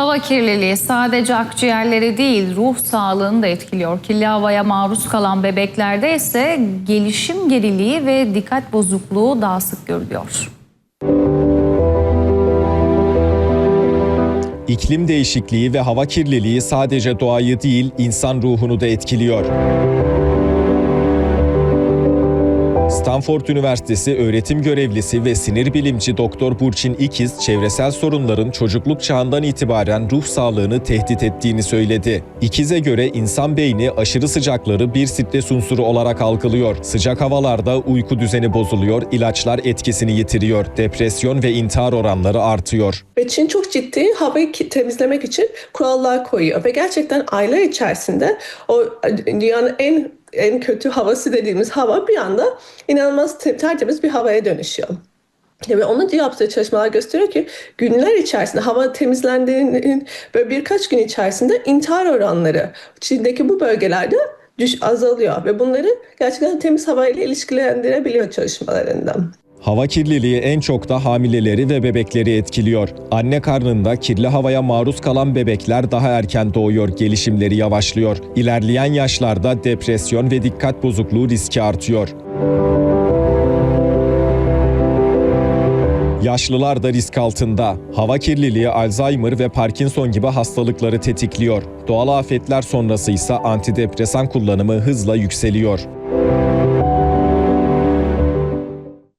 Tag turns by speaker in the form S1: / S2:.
S1: Hava kirliliği sadece akciğerleri değil ruh sağlığını da etkiliyor. Kirli havaya maruz kalan bebeklerde ise gelişim geriliği ve dikkat bozukluğu daha sık görülüyor.
S2: İklim değişikliği ve hava kirliliği sadece doğayı değil, insan ruhunu da etkiliyor. Stanford Üniversitesi öğretim görevlisi ve sinir bilimci Doktor Burçin İkiz, çevresel sorunların çocukluk çağından itibaren ruh sağlığını tehdit ettiğini söyledi. İkiz'e göre insan beyni aşırı sıcakları bir stres unsuru olarak algılıyor. Sıcak havalarda uyku düzeni bozuluyor, ilaçlar etkisini yitiriyor, depresyon ve intihar oranları artıyor.
S3: Ve Çin çok ciddi havayı temizlemek için kurallar koyuyor. Ve gerçekten aylar içerisinde o dünyanın en en kötü havası dediğimiz hava bir anda inanılmaz te- tertemiz bir havaya dönüşüyor. Ve onun yaptığı çalışmalar gösteriyor ki günler içerisinde hava temizlendiğinin böyle birkaç gün içerisinde intihar oranları Çin'deki bu bölgelerde düş azalıyor ve bunları gerçekten temiz havayla ilişkilendirebiliyor çalışmalarından.
S2: Hava kirliliği en çok da hamileleri ve bebekleri etkiliyor. Anne karnında kirli havaya maruz kalan bebekler daha erken doğuyor, gelişimleri yavaşlıyor. İlerleyen yaşlarda depresyon ve dikkat bozukluğu riski artıyor. Yaşlılar da risk altında. Hava kirliliği Alzheimer ve Parkinson gibi hastalıkları tetikliyor. Doğal afetler sonrası ise antidepresan kullanımı hızla yükseliyor.